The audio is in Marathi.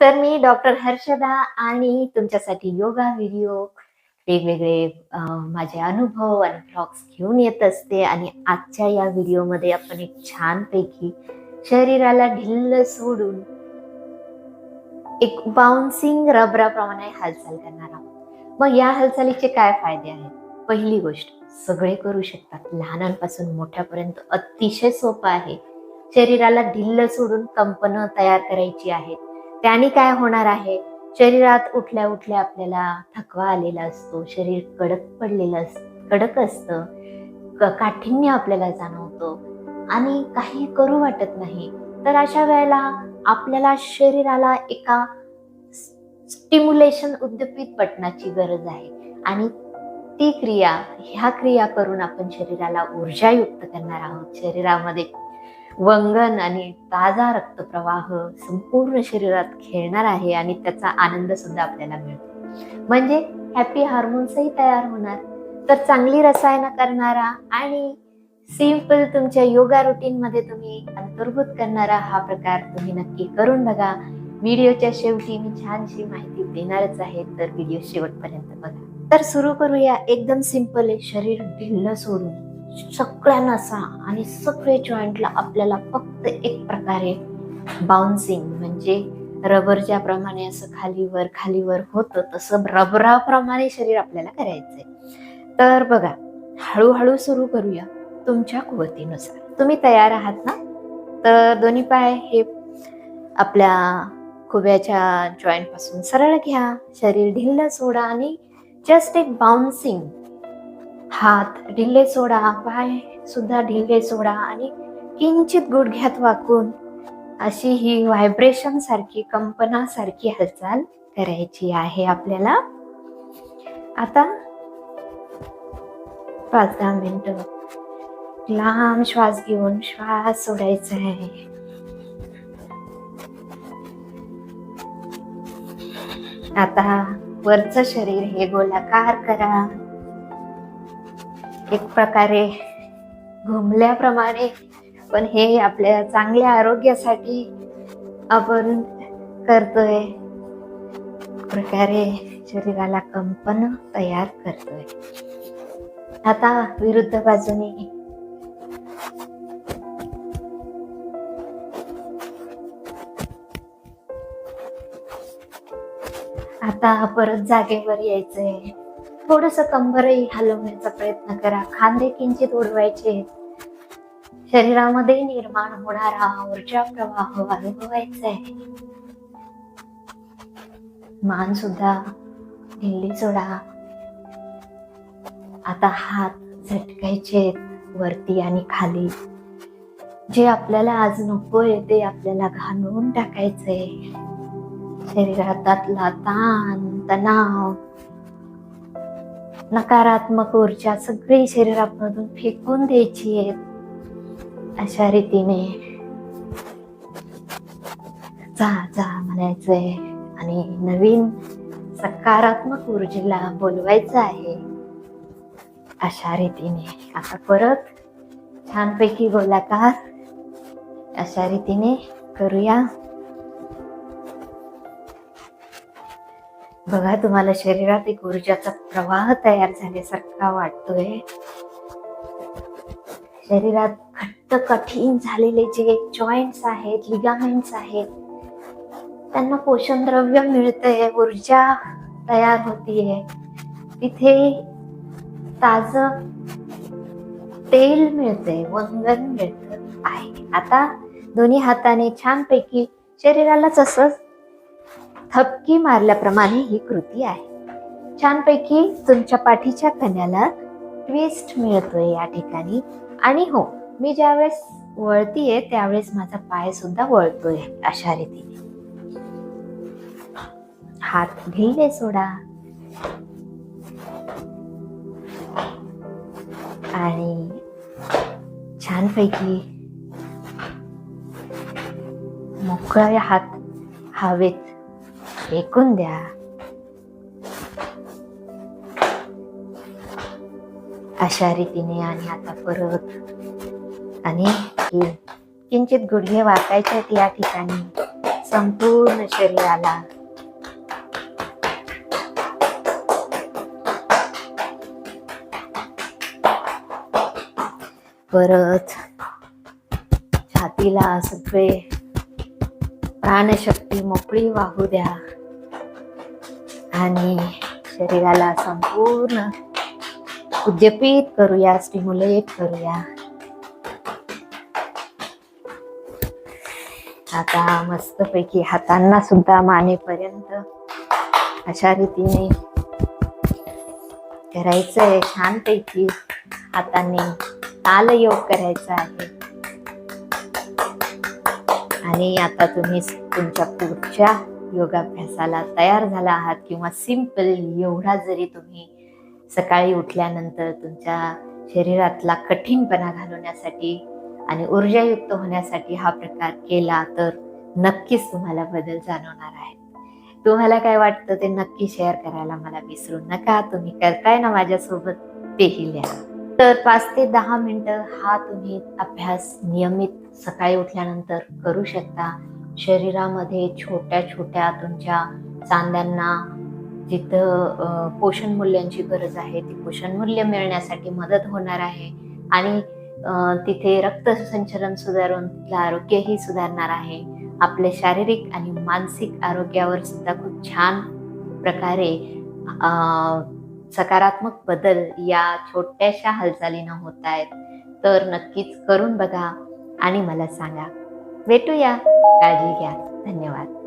तर मी डॉक्टर हर्षदा आणि तुमच्यासाठी योगा व्हिडिओ वेगवेगळे माझे अनुभव आणि ब्लॉग्स घेऊन येत असते. आणि आजच्या या व्हिडिओमध्ये आपण एक छानपैकी शरीराला ढिल्ल सोडून एक बाउन्सिंग रबराप्रमाणे हालचाल करणार आहोत. मग या हालचालीचे काय फायदे आहेत? पहिली गोष्ट सगळे करू शकतात. लहानांपासून मोठ्यापर्यंत अतिशय सोपं आहे. शरीराला ढिल्ल सोडून कंपनं तयार करायची आहेत. त्याने काय होणार आहे? शरीरात उठल्या उठल्या आपल्याला थकवा आलेला असतो शरीर कडक पडलेलं अस कडक असतं काठीण्य काठिण्य आपल्याला जाणवतो आणि काही करू वाटत नाही. तर अशा वेळेला आपल्याला शरीराला एका स्टिम्युलेशन उद्दीपित पटनाची गरज आहे आणि ती क्रिया ह्या क्रिया करून आपण शरीराला ऊर्जायुक्त करणार आहोत. शरीरामध्ये वंगन आणि ताजा रक्तप्रवाह संपूर्ण शरीरात खेळणार आहे आणि त्याचा आनंद सुद्धा आपल्याला मिळतो. म्हणजे हॅपी हार्मोन्सही तयार होणार. तर चांगली रसायनं करणारा आणि सिंपल तुमच्या योगा रुटीन मध्ये तुम्ही अंतर्भूत करणारा हा प्रकार तुम्ही नक्की करून बघा. व्हिडिओच्या शेवटी मी छानशी माहिती देणारच आहे तर व्हिडिओ शेवटपर्यंत बघा. तर सुरू करूया एकदम सिंपल आहे शरीर ढिल्ल सोडून. सगळ्या नसा आणि सगळे जॉईंटला आपल्याला फक्त एक प्रकारे बाउन्सिंग म्हणजे रबरच्या प्रमाणे असं खालीवर खालीवर होतं तसं रबराप्रमाणे शरीर आपल्याला करायचंय. तर बघा हळूहळू सुरू करूया तुमच्या कुवतीनुसार. तुम्ही तयार आहात ना? तर दोन्ही पाय हे आपल्या खुब्याच्या जॉईंटपासून सरळ घ्या. शरीर ढिल्ल सोडा आणि जस्ट एक बाउन्सिंग हात ढिल्ले सोडा पाय सुद्धा ढिल्ले सोडा आणि किंचित गुडघ्यात वाकून अशी ही व्हायब्रेशन सारखी कंपनासारखी हालचाल करायची आहे आपल्याला. आता पाच दहा मिनिट. लांब श्वास घेऊन श्वास सोडायचा आहे. आता वरचं शरीर हे गोलाकार करा. एक प्रकारे घुमल्याप्रमाणे पण हे आपल्या चांगल्या आरोग्यासाठी आपण करतोय. एक प्रकारे शरीराला कंपन तयार करतोय. आता विरुद्ध बाजूने. आता परत जागेवर यायचंय. थोडस कंबरही हलवण्याचा प्रयत्न करा. खांदे किंचित उडवायचे. शरीरामध्ये निर्माण होणारा ऊर्जा प्रवाह अनुभवायचा आहे मान सुद्धा दिल्ली सोडा. आता हात झटकायचे वरती आणि खाली. जे आपल्याला आज नकोय ते आपल्याला घालवून टाकायचंय. शरीरातातला ताण तणाव नकारात्मक ऊर्जा सगळी शरीरामधून फेकून द्यायची आहे अशा रीतीने. जा जा म्हणायचंय. आणि नवीन सकारात्मक ऊर्जेला बोलवायचं आहे. अशा रीतीने. आता परत छानपैकी गोलाकार. अशा रीतीने करूया. बघा तुम्हाला शरीरात एक ऊर्जाचा प्रवाह तयार झाल्यासारखा वाटतोय. शरीरात घट्ट कठीण झालेले जे जॉईंट्स आहेत लिगामेंट्स आहेत त्यांना पोषण द्रव्य मिळतंय ऊर्जा तयार होतीये. तिथे ताज तेल मिळतंय वंगण मिळत आहे. आता दोन्ही हाताने छानपैकी शरीरालाच असंच थपकी मारल्याप्रमाणे ही कृती आहे. छानपैकी तुमच्या पाठीच्या कण्याला ट्विस्ट मिळतोय या ठिकाणी. आणि हो मी ज्यावेळेस वळतीये त्यावेळेस माझा पाय सुद्धा वळतोय अशा रीतीने. हात ढिले सोडा. आणि छानपैकी मोकळे हात हवेत फेकून द्या अशा रीतीने आणि आता परत आणि किंचित गुडघे वाकायचे या ठिकाणी संपूर्ण शरीराला परत छातीला सगळे प्राणशक्ती मोकळी वाहू द्या आणि शरीराला संपूर्ण उद्यपित करूया स्टिम्युलेट करूया. आता मस्तपैकी हातांना सुद्धा मानेपर्यंत अशा रीतीने करायचंय. छानपैकी हाताने तालयोग करायचा आहे. आणि आता तुम्ही तुमच्या पुढच्या योगाभ्यासाला तयार झाला आहात किंवा सिंपल एवढा जरी तुम्ही सकाळी उठल्यानंतर तुमच्या शरीरातला कठीणपणा घालवण्यासाठी आणि ऊर्जायुक्त होण्यासाठी हा प्रकार केला तर नक्कीच तुम्हाला बदल जाणवणार आहे. तुम्हाला काय वाटतं ते नक्की शेअर करायला मला विसरू नका. तुम्ही करताय ना माझ्यासोबत तेही लिहा. तर पाच ते दहा मिनटं हा तुम्ही अभ्यास नियमित सकाळी उठल्यानंतर करू शकता. शरीरामध्ये छोट्या छोट्या तुमच्या चांद्यांना जिथं पोषण मूल्यांची गरज आहे ती पोषण मूल्य मिळण्यासाठी मदत होणार आहे आणि तिथे रक्त संचलन सुधारून तिथलं आरोग्यही सुधारणार आहे. आपले शारीरिक आणि मानसिक आरोग्यावर सुद्धा खूप छान प्रकारे सकारात्मक बदल या छोट्याशा हालचालीनं होत आहेत. तर नक्कीच करून बघा आणि मला सांगा. भेटूया. काळजी घ्या. धन्यवाद.